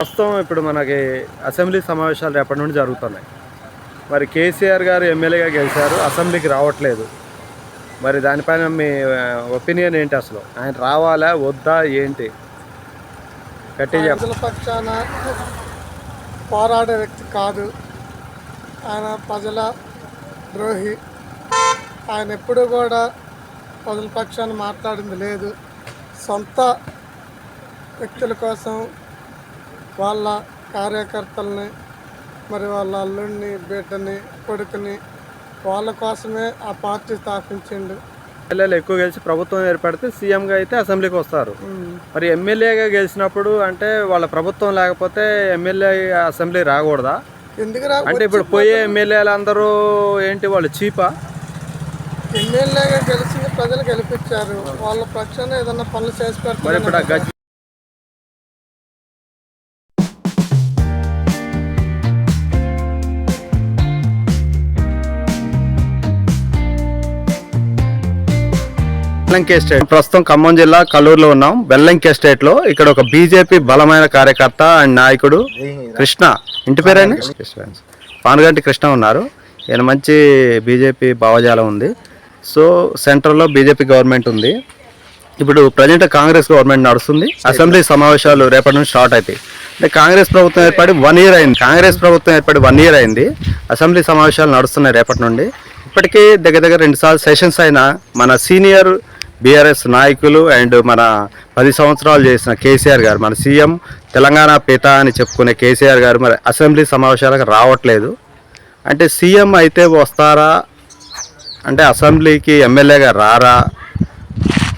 ప్రస్తుతం ఇప్పుడు మనకి అసెంబ్లీ సమావేశాలు రేపటి నుండి జరుగుతున్నాయి. మరి కేసీఆర్ గారు ఎమ్మెల్యేగా గెలిచారు అసెంబ్లీకి రావట్లేదు. మరి దానిపైన మీ ఒపీనియన్ ఏంటి అసలు? ఆయన రావాలా వద్దా ఏంటి? గట్టిగా పక్షాన పోరాడే వ్యక్తి కాదు. ఆయన ప్రజల ద్రోహి. ఆయన ఎప్పుడూ కూడా ప్రజల పక్షాన్ని మాట్లాడింది లేదు. సొంత వ్యక్తుల కోసం వాళ్ళ కార్యకర్తల్ని మరి వాళ్ళ అల్లుడిని బిడ్డని కొడుకుని వాళ్ళ కోసమే ఆ పార్టీ స్థాపించిండు ఎమ్మెల్యేలు ఎక్కువ గెలిచి ప్రభుత్వం ఏర్పడితే సీఎంగా అయితే అసెంబ్లీకి వస్తారు. మరి ఎమ్మెల్యేగా గెలిచినప్పుడు అంటే వాళ్ళ ప్రభుత్వం లేకపోతే ఎమ్మెల్యే అసెంబ్లీ రాకూడదా? ఎందుకు రా అంటే ఇప్పుడు పోయే ఎమ్మెల్యేలు అందరూ ఏంటి వాళ్ళు చీపా? ఎమ్మెల్యేగా గెలిచిన ప్రజలు గెలిపించారు. వాళ్ళ పక్షాన ఏదన్నా పనులు చేసి మరి ఇప్పుడు ఆ పెడతారు గజ్ వెల్లంకి ఎస్టేట్ ప్రస్తుతం ఖమ్మం జిల్లా కల్లూరులో ఉన్నాం. వెల్లంకి ఎస్టేట్లో ఇక్కడ ఒక బీజేపీ బలమైన కార్యకర్త అండ్ నాయకుడు కృష్ణ. ఇంటి పేరేంటి? పానుగంటి కృష్ణ ఉన్నారు. ఈయన మంచి బీజేపీ భావజాలం ఉంది. సో సెంట్రల్లో బీజేపీ గవర్నమెంట్ ఉంది. ఇప్పుడు ప్రజెంట్ కాంగ్రెస్ గవర్నమెంట్ నడుస్తుంది. అసెంబ్లీ సమావేశాలు రేపటి నుంచి స్టార్ట్ అవుతాయి అంటే కాంగ్రెస్ ప్రభుత్వం ఏర్పడి వన్ ఇయర్ అయింది. కాంగ్రెస్ ప్రభుత్వం ఏర్పడి వన్ ఇయర్ అయింది. అసెంబ్లీ సమావేశాలు నడుస్తున్నాయి రేపటి నుండి. ఇప్పటికీ దగ్గర దగ్గర రెండు సార్లు సెషన్స్ అయినా మన సీనియర్ బీఆర్ఎస్ నాయకులు అండ్ మన పది సంవత్సరాలు చేసిన కేసీఆర్ గారు మన సీఎం తెలంగాణ పిత అని చెప్పుకునే కేసీఆర్ గారు మరి అసెంబ్లీ సమావేశాలకు రావట్లేదు. అంటే సీఎం అయితే వస్తారా? అంటే అసెంబ్లీకి ఎమ్మెల్యేగా రారా?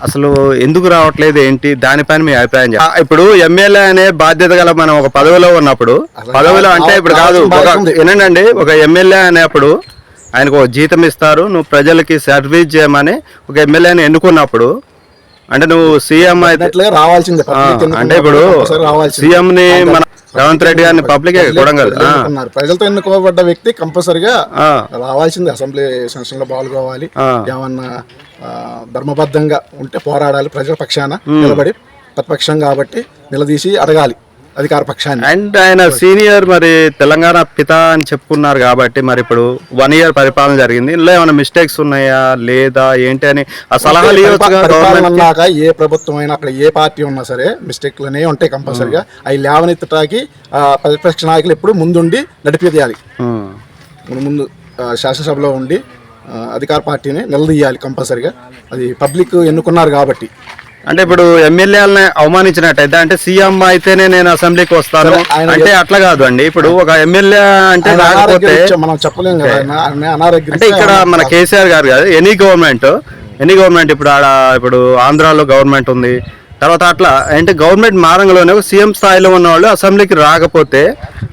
అసలు ఎందుకు రావట్లేదు ఏంటి? దానిపైన మీ అభిప్రాయం ఇప్పుడు ఎమ్మెల్యే అనే బాధ్యత గల మనం ఒక పదవిలో ఉన్నప్పుడు పదవిలో అంటే ఇప్పుడు కాదు వినండి ఒక ఎమ్మెల్యే అనేప్పుడు ఆయనకు ఒక జీతం ఇస్తారు నువ్వు ప్రజలకి సర్వీస్ చేయమని ఒక ఎమ్మెల్యేని ఎన్నుకున్నప్పుడు అంటే నువ్వు సీఎం అయితే రావాల్సిందే. అంటే ఇప్పుడు. సీఎం ని మన రేవంత్ రెడ్డి గారిని పబ్లిక్. ప్రజలతో ఎన్నుకోబడ్డ వ్యక్తి కంపల్సరిగా. రావాల్సిందే. అసెంబ్లీ సెషన్లో పాల్గొవాలి. ఏమన్నా ధర్మబద్ధంగా ఉంటే పోరాడాలి. ప్రజల పక్షాన నిలబడి ప్రతిపక్షం కాబట్టి నిలదీసి అడగాలి. అధికార పక్షాన్ని. అండ్ ఆయన సీనియర్ మరి తెలంగాణ పిత అని చెప్పుకున్నారు కాబట్టి మరి ఇప్పుడు వన్ ఇయర్ పరిపాలన జరిగింది. ఇందులో ఏమైనా మిస్టేక్స్ ఉన్నాయా? లేదా ఏంటి అని ఆ సలహాలు అన్నాక ఏ ప్రభుత్వం అయినా అక్కడ ఏ పార్టీ ఉన్నా సరే మిస్టేక్లనే ఉంటాయి కంపల్సరిగా. అవి లేవనెత్తటానికి ఆ, ప్రతిపక్ష నాయకులు ఎప్పుడు ముందుండి నడిపియాలి మన ముందు శాసనసభలో ఉండి అధికార పార్టీని నిలదీయాలి కంపల్సరిగా. అది పబ్లిక్ ఎన్నుకున్నారు కాబట్టి. అంటే ఇప్పుడు ఎమ్మెల్యేలని అవమానించినట్టయితే అంటే సీఎం అయితేనే నేను అసెంబ్లీకి వస్తాను. అంటే అట్లా కాదు అండి ఇప్పుడు ఒక ఎమ్మెల్యే అంటే రాకపోతే మనం చెప్పలేం అంటే ఇక్కడ మన కేసీఆర్ గారు కాదు ఎనీ గవర్నమెంట్ ఎనీ గవర్నమెంట్ ఇప్పుడు ఆడ ఇప్పుడు ఆంధ్రాలో గవర్నమెంట్ ఉంది. తర్వాత అట్లా అంటే గవర్నమెంట్ మారంలోనే సీఎం స్థాయిలో ఉన్న వాళ్ళు అసెంబ్లీకి రాకపోతే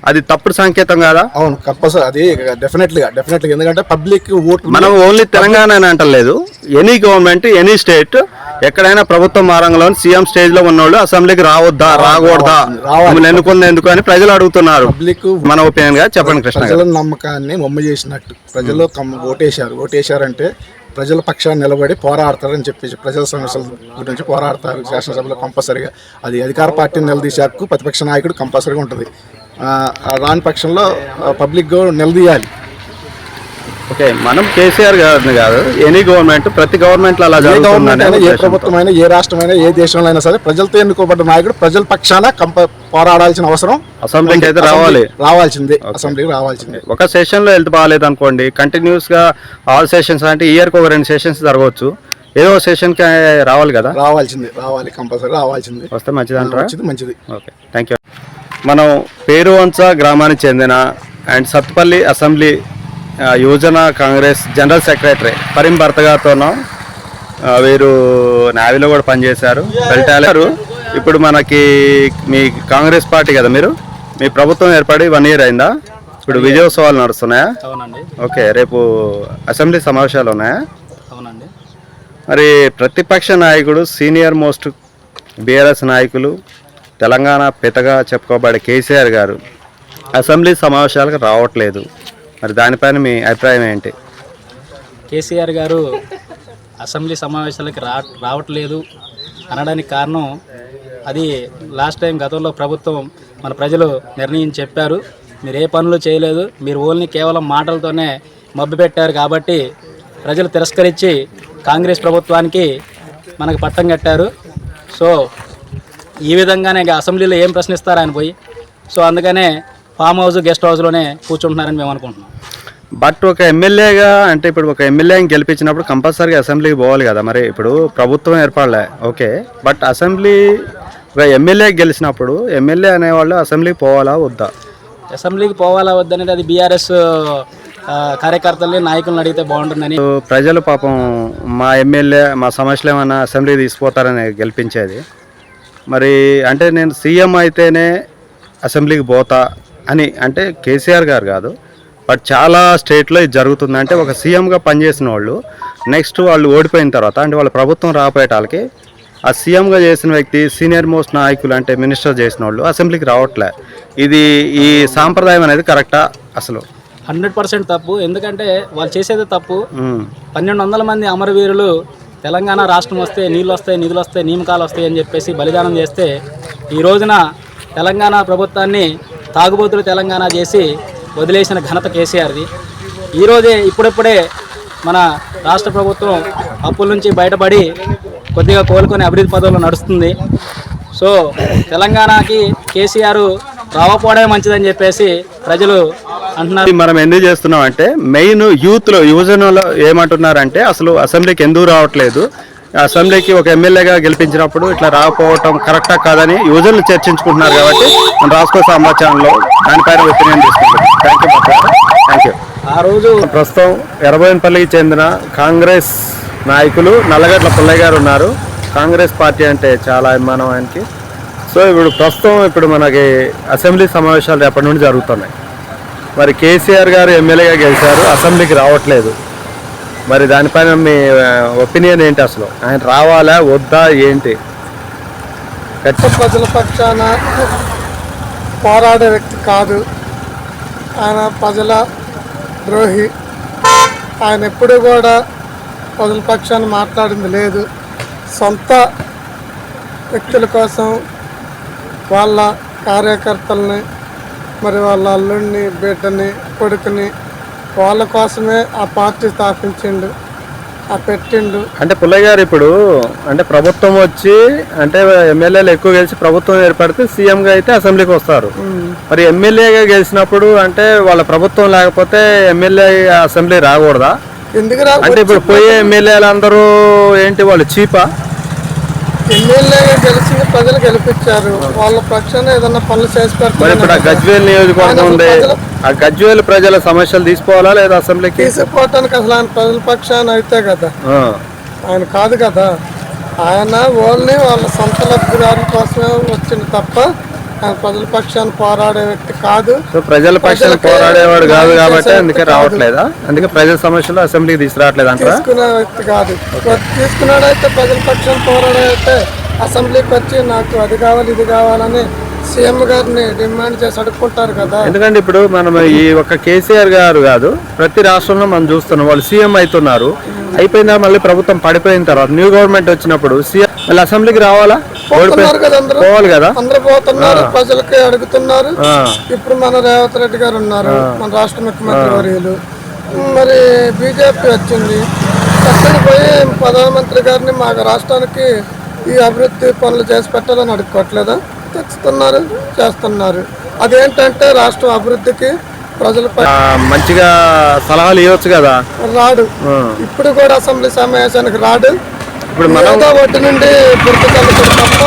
అది తప్పుడు సంకేతం కాదా? అవును కంపల్సరీ అది డెఫినెట్లీగా డెఫినెట్లీగా ఎందుకంటే పబ్లిక్ ఓటు మనం ఓన్లీ తెలంగాణ అని అంటలేదు. ఎనీ గవర్నమెంట్ ఎనీ స్టేట్ ఎక్కడైనా ప్రభుత్వ మారంలో సీఎం స్టేజ్లో ఉన్నోళ్ళు అసెంబ్లీకి రావద్దా రాకూడదా. మిమ్మల్ని ఎన్నుకుంది ఎందుకు అని ప్రజలు అడుగుతున్నారు. పబ్లిక్ మన ఒపీనియన్గా చెప్పండి కృష్ణ ప్రజల నమ్మకాన్ని బొమ్మ చేసినట్టు. ప్రజలు కమ్మ- ఓటేశారు. ఓటేశారంటే ప్రజల పక్షాన్ని నిలబడి పోరాడతారని చెప్పేసి ప్రజల సమస్యల గురించి పోరాడతారు. శాసనసభలో కంపల్సరీగా. అది అధికార పార్టీని నిలదీసే హక్కు ప్రతిపక్ష నాయకుడు కంపల్సరీగా ఉంటుంది. రాని పక్షంలో పబ్లిక్ నిలదీయాలి. ఓకే మనం కేసీఆర్ గారిని కాదు ఎనీ గవర్నమెంట్ ప్రతి గవర్నమెంట్ అలా గవర్నమెంట్ అయినా ఏ. ప్రభుత్వం అయినా ఏ రాష్ట్రం అయినా ఏ దేశంలో అయినా సరే ప్రజలతో ఎన్నుకోబడ్డ నాయకుడు ప్రజల పక్షాన కంప పోరాడాల్సిన అవసరం అసెంబ్లీకి అయితే రావాలి. రావాల్సిందే అసెంబ్లీకి రావాల్సిందే. ఒక సెషన్లో హెల్త్ బాగాలేదు అనుకోండి కంటిన్యూస్గా ఆల్ సెషన్స్ అంటే ఇయర్కి ఒక రెండు సెషన్స్ జరగవచ్చు. ఏదో సెషన్కి రావాలి కదా? రావాల్సిందే రావాలి కంపల్సరీ రావాల్సిందే. వస్తే మంచిది అంటారా? మంచిది మంచిది. ఓకే థ్యాంక్ యూ మనం పేరువంచ గ్రామానికి చెందిన అండ్ సత్పల్లి అసెంబ్లీ యువజన కాంగ్రెస్ జనరల్ సెక్రటరీ పరిం భర్త గారితో ఉన్నాం. ఆ, వీరు నావీలో కూడా పనిచేశారు. వెళ్ళారు ఇప్పుడు మనకి మీ కాంగ్రెస్ పార్టీ కదా మీరు? మీ ప్రభుత్వం ఏర్పడి వన్ ఇయర్ అయిందా? ఇప్పుడు విజయోత్సవాలు నడుస్తున్నాయా? అవునండి. ఓకే రేపు అసెంబ్లీ సమావేశాలు ఉన్నాయా? అవునండి. మరి ప్రతిపక్ష నాయకుడు సీనియర్ మోస్ట్ బీఆర్ఎస్ నాయకులు తెలంగాణ పితగా చెప్పుకోబడే కేసీఆర్ గారు అసెంబ్లీ సమావేశాలకు రావట్లేదు. మరి దానిపైన మీ అభిప్రాయం ఏంటి? కేసీఆర్ గారు అసెంబ్లీ సమావేశాలకి రా రావట్లేదు అనడానికి కారణం అది లాస్ట్ టైం గతంలో ప్రభుత్వం మన ప్రజలు నిర్ణయం చెప్పారు. మీరు ఏ పనులు చేయలేదు. మీరు ఓన్లీ కేవలం మాటలతోనే మబ్బిపెట్టారు పెట్టారు కాబట్టి ప్రజలు తిరస్కరించి కాంగ్రెస్ ప్రభుత్వానికి మనకు పట్టం కట్టారు. సో ఈ విధంగానే ఇక అసెంబ్లీలో ఏం ప్రశ్నిస్తారు ఆయన పోయి? సో అందుకనే ఫామ్ హౌస్ గెస్ట్ హౌస్లోనే కూర్చుంటున్నారని మేము అనుకుంటున్నాం. బట్ ఒక ఎమ్మెల్యేగా అంటే ఇప్పుడు ఒక ఎమ్మెల్యేని గెలిపించినప్పుడు కంపల్సరీగా అసెంబ్లీకి పోవాలి కదా మరి. ఇప్పుడు ప్రభుత్వం ఏర్పడలే ఓకే. బట్ అసెంబ్లీ ఒక ఎమ్మెల్యే గెలిచినప్పుడు ఎమ్మెల్యే అనేవాళ్ళు అసెంబ్లీకి పోవాలా వద్దా? అసెంబ్లీకి పోవాలా వద్దనేది అది బీఆర్ఎస్ కార్యకర్తల్ని నాయకులను అడిగితే బాగుంటుందని. ప్రజలు పాపం మా ఎమ్మెల్యే మా సమస్యలు ఏమైనా అసెంబ్లీ తీసుకుపోతారని గెలిపించేది. మరి అంటే నేను సీఎం అయితేనే అసెంబ్లీకి పోతా అని అంటే కేసీఆర్ గారు కాదు బట్ చాలా స్టేట్లో ఇది జరుగుతుంది. అంటే ఒక సీఎంగా పనిచేసిన వాళ్ళు నెక్స్ట్ వాళ్ళు ఓడిపోయిన తర్వాత అంటే వాళ్ళ ప్రభుత్వం రాపోయేటాలకి ఆ సీఎంగా చేసిన వ్యక్తి సీనియర్ మోస్ట్ నాయకులు అంటే మినిస్టర్ చేసిన వాళ్ళు అసెంబ్లీకి రావట్లే. ఇది ఈ సాంప్రదాయం అనేది కరెక్టా అసలు? హండ్రెడ్ పర్సెంట్ తప్పు. ఎందుకంటే వాళ్ళు చేసేది తప్పు. పన్నెండు వందల మంది అమరవీరులు తెలంగాణ రాష్ట్రం వస్తే నీళ్ళు వస్తాయి నిధులు వస్తాయి నియమకాలు వస్తాయి అని చెప్పేసి బలిదానం చేస్తే ఈ రోజున తెలంగాణ ప్రభుత్వాన్ని తాగుబోతులు తెలంగాణ చేసి వదిలేసిన ఘనత కేసీఆర్ది. ఈరోజే ఇప్పుడిప్పుడే మన రాష్ట్ర ప్రభుత్వం అప్పుల నుంచి బయటపడి కొద్దిగా కోలుకొని అభివృద్ధి పదవులు నడుస్తుంది. సో తెలంగాణకి కేసీఆర్ రావపోవడమే మంచిదని చెప్పేసి ప్రజలు అంటున్నారు. మనం ఎందుకు చేస్తున్నాం అంటే మెయిన్ యూత్లో యువజనలో ఏమంటున్నారంటే అసలు అసెంబ్లీకి ఎందుకు రావట్లేదు? అసెంబ్లీకి ఒక ఎమ్మెల్యేగా గెలిపించినప్పుడు ఇట్లా రాకపోవటం కరెక్టా కాదని యువజనులు చర్చించుకుంటున్నారు కాబట్టి మన రాష్ట్ర సమాచారంలో దానిపైన ఒపీనియన్ తీసుకుంటాం థ్యాంక్ యూ థ్యాంక్ యూ ఆ రోజు ప్రస్తుతం ఎర్రబోయినపల్లికి చెందిన కాంగ్రెస్ నాయకులు నల్లగడ్ల పుల్లయ్య గారు ఉన్నారు. కాంగ్రెస్ పార్టీ అంటే చాలా అభిమానం ఆయనకి. సో ఇప్పుడు ప్రస్తుతం ఇప్పుడు మనకి అసెంబ్లీ సమావేశాలు రేపటి నుండి జరుగుతున్నాయి. మరి కేసీఆర్ గారు ఎమ్మెల్యేగా గెలిచారు. అసెంబ్లీకి రావట్లేదు. మరి దానిపైన మీ ఒపీనియన్ ఏంటి అసలు? ఆయన రావాలా వద్దా ఏంటి? ప్రజల పక్షాన పోరాడే వ్యక్తి కాదు. ఆయన ప్రజల ద్రోహి. ఆయన ఎప్పుడూ కూడా ప్రజల పక్షాన మాట్లాడింది లేదు. సొంత వ్యక్తుల కోసం వాళ్ళ కార్యకర్తల్ని మరి వాళ్ళ అల్లుడిని బిడ్డని కొడుకుని వాళ్ళ కోసమే ఆ పార్టీ స్థాపించిండు ఆ పెట్టిండు. అంటే పుల్లయ్య గారు ఇప్పుడు అంటే ప్రభుత్వం వచ్చి అంటే ఎమ్మెల్యేలు ఎక్కువ గెలిచి ప్రభుత్వం ఏర్పడితే సీఎంగా అయితే అసెంబ్లీకి వస్తారు. మరి ఎమ్మెల్యేగా గెలిచినప్పుడు అంటే వాళ్ళ ప్రభుత్వం లేకపోతే ఎమ్మెల్యే అసెంబ్లీ రాకూడదా? ఎందుకు రా అంటే ఇప్పుడు పోయే ఎమ్మెల్యేలు అందరూ ఏంటి వాళ్ళు చీపా? ఎమ్మెల్యేగా గెలిచి ప్రజలు గెలిపించారు. వాళ్ళ పక్షాన ఏదన్నా పనులు చేసి మరి ఇప్పుడు ఆ పెడతారు గజ్వేల్ నియోజకవర్గం ఉంది ఆ గజ్వేల్ ప్రజల సమస్యలు తీసుకోవాలా లేదా అసెంబ్లీకి? తీసుకుపోవటానికి అసలు ఆయన ప్రజల పక్షాన అయితే కదా. ఆయన కాదు కదా. ఆయన ఓన్లీ వాళ్ళ సొంత లబ్ధిదారుల కోసమే వచ్చింది తప్ప ఆయన ప్రజల పక్షాన పోరాడే వ్యక్తి కాదు. సో ప్రజల పక్షాన ప్రజలకి పోరాడేవాడు కాదు కాబట్టి అందుకే. రావట్లేదా? అందుకే ప్రజల సమస్యలు అసెంబ్లీకి తీసుకురావట్లేదు అంటారా? తీసుకునే వ్యక్తి కాదు. తీసుకున్నాడైతే ప్రజల పక్షాన పోరాడైతే అసెంబ్లీకి వచ్చి నాకు అది కావాలి ఇది కావాలని సీఎం గారిని డిమాండ్ చేసి అడుక్కుంటారు కదా. ఎందుకంటే ఇప్పుడు మనం ఈ ఒక్క కేసీఆర్ గారు కాదు ప్రతి రాష్ట్రంలో మనం చూస్తున్నాం వాళ్ళు సీఎం అవుతున్నారు. అయిపోయినా మళ్ళీ ప్రభుత్వం పడిపోయిన తర్వాత న్యూ గవర్నమెంట్ వచ్చినప్పుడు సీఎం మళ్ళీ అసెంబ్లీకి రావాలా? పోవాలి కదా? అందరూ పోతున్నారు ప్రజలకి అడుగుతున్నారు. ఇప్పుడు మన రేవంత్ రెడ్డి గారు ఉన్నారు మన రాష్ట్ర ముఖ్యమంత్రి వర్యులు. మరి బీజేపీ వచ్చింది. అక్కడికి పోయి ప్రధానమంత్రి గారిని మా రాష్ట్రానికి ఈ అభివృద్ధి పనులు చేసి పెట్టాలని అడుక్కోవట్లేదా? తెచ్చుతున్నారు చేస్తున్నారు. అదేంటంటే రాష్ట్రం అభివృద్ధికి ప్రజలపై మంచిగా సలహాలు ఇవ్వచ్చు కదా? రాడు. ఇప్పుడు కూడా అసెంబ్లీ సమావేశానికి రాడు. ఇప్పుడు మనం ఒడ్డు నుండి తప్ప.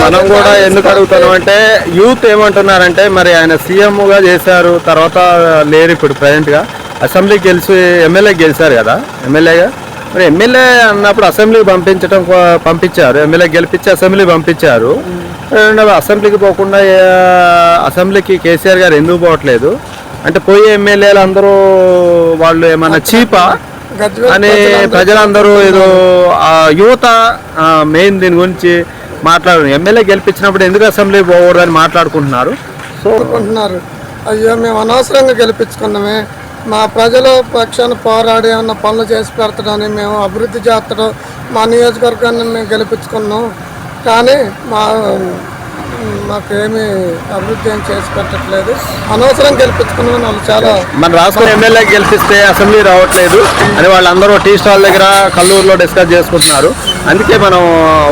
మనం కూడా ఎందుకు అడుగుతున్నాం అంటే యూత్ ఏమంటున్నారంటే మరి ఆయన సీఎం గా చేశారు తర్వాత లేరు ఇప్పుడు ప్రజెంట్గా. అసెంబ్లీకి గెలిచి ఎమ్మెల్యే గెలిచారు కదా ఎమ్మెల్యేగా? మరి ఎమ్మెల్యే అన్నప్పుడు అసెంబ్లీకి పంపించడం పంపించారు. ఎమ్మెల్యే గెలిపించి అసెంబ్లీ పంపించారు. అసెంబ్లీకి పోకుండా అసెంబ్లీకి కేసీఆర్ గారు ఎందుకు పోవట్లేదు? అంటే పోయే ఎమ్మెల్యేలు అందరూ వాళ్ళు ఏమన్నా చీపా? అని ప్రజలందరూ ఏదో ఆ యువత మెయిన్ దీని గురించి మాట్లాడు ఎమ్మెల్యే గెలిపించినప్పుడు ఎందుకు అసెంబ్లీ పోకూడదని మాట్లాడుకుంటున్నారు? సో అనుకుంటున్నారు. అయ్యో మేము అనవసరంగా గెలిపించుకున్నామే. మా ప్రజల పక్షాన పోరాడి ఏమన్నా పనులు చేసి పెడతాడని మేము అభివృద్ధి చేస్తడం. మా నియోజకవర్గాన్ని మేము గెలిపించుకున్నాం. కానీ మా మాకేమీ అభివృద్ధి ఏం చేసి పెట్టట్లేదు. అనవసరం గెలిపించుకున్నాం వాళ్ళు చాలా మన రాష్ట్ర ఎమ్మెల్యే గెలిపిస్తే అసెంబ్లీ రావట్లేదు అని వాళ్ళందరూ టీ స్టాల్ దగ్గర కల్లూరులో డిస్కస్ చేసుకుంటున్నారు. అందుకే మనం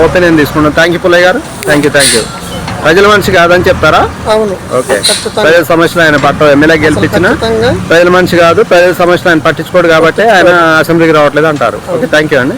ఓపెనియన్ తీసుకున్నాం. థ్యాంక్ యూ పుల్లయ్య గారు. థ్యాంక్ యూ థ్యాంక్ యూ ప్రజల మనిషి కాదని చెప్తారా? అవును. ఓకే. ప్రజల సమస్యలు ఆయన పట్ట ఎమ్మెల్యే గెలిపించిన ప్రజల మనిషి కాదు ప్రజల సమస్యలు ఆయన పట్టించుకోడు కాబట్టి ఆయన అసెంబ్లీకి రావట్లేదు అంటారు. ఓకే థ్యాంక్ యూ అండి.